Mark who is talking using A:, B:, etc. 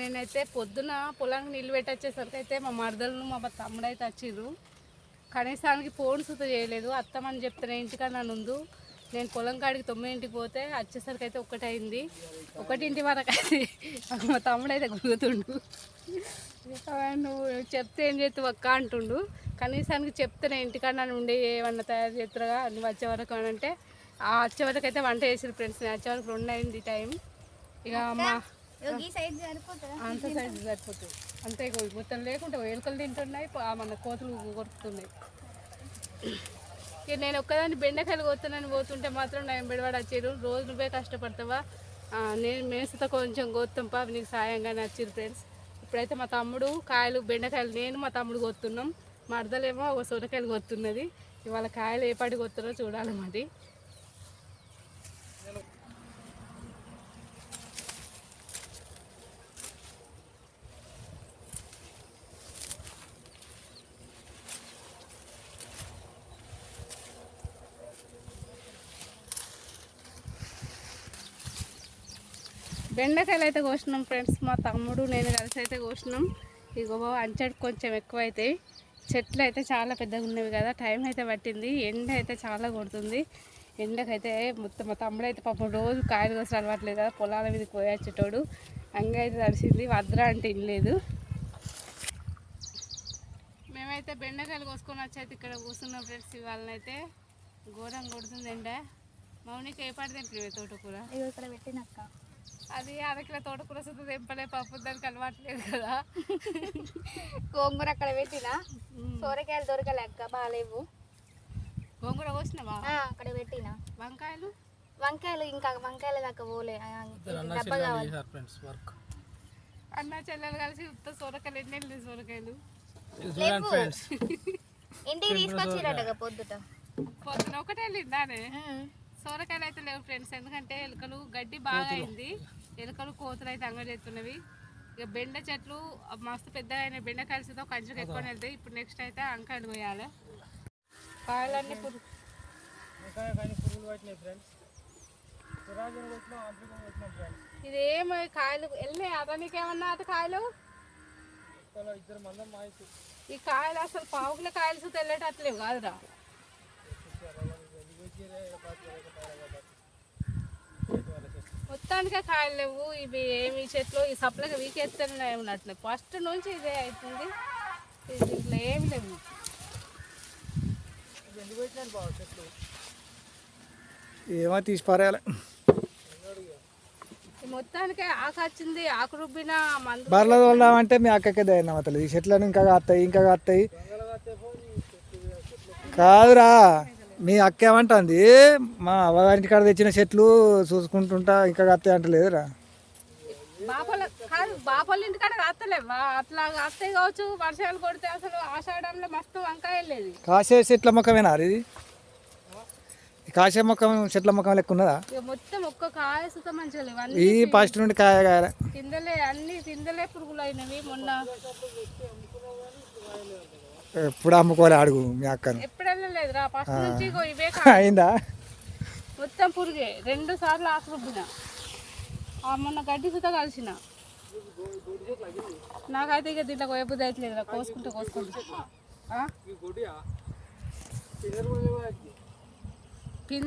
A: నేనైతే పొద్దున పొలానికి నీళ్ళు పెట్టొచ్చేసరికి అయితే మా మరదలను మా తమ్ముడు అయితే వచ్చిర్రు. కనీసానికి ఫోన్ సుత చేయలేదు. అత్తమని చెప్తున్నా ఇంటికాడ నన్ను ఉండు. నేను పొలం కాడికి తొమ్మిదింటికి పోతే వచ్చేసరికి అయితే ఒకటి ఒకటింటి వరకు అయితే మా తమ్ముడు అయితే గురుగుతుండు నువ్వు చెప్తే ఏం చేస్తావు అక్క? అంటుండు. కనీసానికి చెప్తే ఇంటికాడ నన్ను ఉండి ఏమన్నా తయారు చేస్తారుగా? నువ్వు వచ్చే వరకు అని అంటే ఆ వచ్చే వరకు అయితే వంట చేసారు ఫ్రెండ్స్. నేను వచ్చే వరకు రెండు అయింది టైం. ఇక మా అంత సైజ్ సరిపోతుంది. అంతే మొత్తం లేకుంటే ఎలుకలు తింటున్నాయి మన కోతులు కొరుకుతున్నాయి ఇక నేను ఒక్కదాన్ని బెండకాయలు కోతున్నాను పోతుంటే మాత్రం నేను బెడవాడు వచ్చారు రోజు నువ్వే కష్టపడతావా? నేను మేసుతో కొంచెం కోస్తాం పా నీకు సాయంగా నచ్చారు ఫ్రెండ్స్. ఇప్పుడైతే మా తమ్ముడు కాయలు బెండకాయలు నేను మా తమ్ముడు కొత్తున్నాం. మరదలేమో ఒక సొరకాయలు కొత్తున్నది. ఇవాళ కాయలు ఏ పాటి కొత్తున్నారో చూడాలి మరి. బెండకాయలు అయితే కోసినాం ఫ్రెండ్స్. మా తమ్ముడు నేను కలిసి అయితే కోసినాం. ఇగో అంచడు కొంచెం ఎక్కువ అవుతాయి చెట్లు అయితే చాలా పెద్దగా ఉన్నవి కదా టైం అయితే పట్టింది. ఎండ అయితే చాలా కొడుతుంది. ఎండకైతే మొత్తం మా తమ్ముడు అయితే పాపం రోజు కాయలు కోసం అలవాట్లేదు కదా పొలాల మీద పోయొచ్చేటోడు అంగ అయితే తడిసింది వద్ర అంటే ఇల్లేదు మేమైతే బెండకాయలు కోసుకొని వచ్చి అయితే ఇక్కడ కూర్చున్నాం ఫ్రెండ్స్ ఇవాళనైతే. ఘోరం కొడుతుంది ఎండ. మౌనికి ఏ పాటు తెంపి తోటకూర?
B: ఇగో ఇక్కడ పెట్టినక్క
A: అది అరకిల తోటకూర సుద్ధ తెంపలే పప్పు దానికి అలవాట్లేదు కదా.
B: గోంగూర అక్కడ పెట్టినా? సోరకాయలు దొరకలే అక్క బాగాలేవు.
A: గోంగూర కోసినావా?
B: ఆ, అక్కడ పెట్టినా.
A: వంకాయలు?
B: వంకాయలు ఇంకా వంకాయల దాకా పోలే. డబ్బా కావాలి.
C: ఫ్రెండ్స్ వర్క్
A: అన్న చెల్లెలు కలిసి ఉత్త సొరకాయలు ఎన్ని వెళ్ళి సొరకాయలు?
B: ఇంటికి తీసుకొచ్చిరటగా పొద్దుట.
A: పొద్దున ఒకటే వెళ్ళిందానే. సొరకాయలు అయితే లేవు ఫ్రెండ్స్ ఎందుకంటే ఎలుకలు గడ్డి బాగా అయింది. ఎలుకలు కోతులు అయితే అంగడెత్తున్నవి ఇక బెండ చెట్లు మస్తు పెద్దగా అయిన బెండకాయలు సుతా కొంచెం ఎక్కువ వెళ్తాయి ఇప్పుడు నెక్స్ట్ అయితే వంకాయలు పోయాలి. కాయలన్నీ పురుగు.
C: పురుగులు పట్టినాయి ఫ్రెండ్స్
A: ఇదేమో కాయలు? వెళ్ళినాయి అతనికి ఏమన్నా అత కాయలు? ఈ కాయలు అసలు పావుకుల కాయలు సుత వెళ్ళేటట్లేవు కాదురా. మొత్తానికే కాయలు లేవు. ఇవి ఏమి చెట్లు ఈ సప్లైగా వీకెత్తనే ఉన్నట్లు. ఫస్ట్ నుంచి ఇదే అవుతుంది దీంట్లో ఏమి లేవు.
C: ఏమో తీసి పారేయాలి.
A: మొత్తానికే ఆకు వచ్చింది. ఆకు రుబ్బిన మందు
C: బర్రెల తోలామంటే మీ అక్కకే దయన అతలు ఈ చెట్లను ఇంకా కాస్తాయి ఇంకా కాస్తాయి. కాదురా. మీ అక్క ఏమంటుంది? మా అవ్వగారింటి కాడ తెచ్చిన చెట్లు చూసుకుంటుంటా ఇంకా కాస్తాయి అంటలేదురా.
A: బాపల కాదు బాపల ఇంటికాడ కాస్తలేవా అట్లా కాస్తాయి కావచ్చు వర్షాలు కొడితే అసలు ఆషాఢంలో మస్తు వంకాయ వెళ్ళేది
C: కాసే చెట్ల మొక్కమేనా ఇది కాసే మొక్కం చెట్ల మొక్కం లెక్క ఉన్నదా?
A: ఇక మొత్తం ఒక్క కాయ సుత మంచిగా లేవు.
C: ఈ ఫస్ట్ నుండి కాయ కాయ
A: కిందలే అన్ని కిందలే పురుగులు అయినవి మొన్న.
C: ఎప్పుడు అమ్ముకోలే అడుగు మీ అక్కను.
A: ఎప్పుడు వెళ్ళలేదురా ఫస్ట్ నుంచి ఇగో ఇవే కా-
C: అయిందా?
A: మొత్తం పురుగే. రెండు సార్లు ఆకు రుబ్బిన. ఆ మొన్న గడ్డి సుత కలిసిన నాకైతే ఇక దీంట్లో కోయబుద్ధి అవుతలేదురా కోసుకుంటే కోసుకుంటా. ఆ?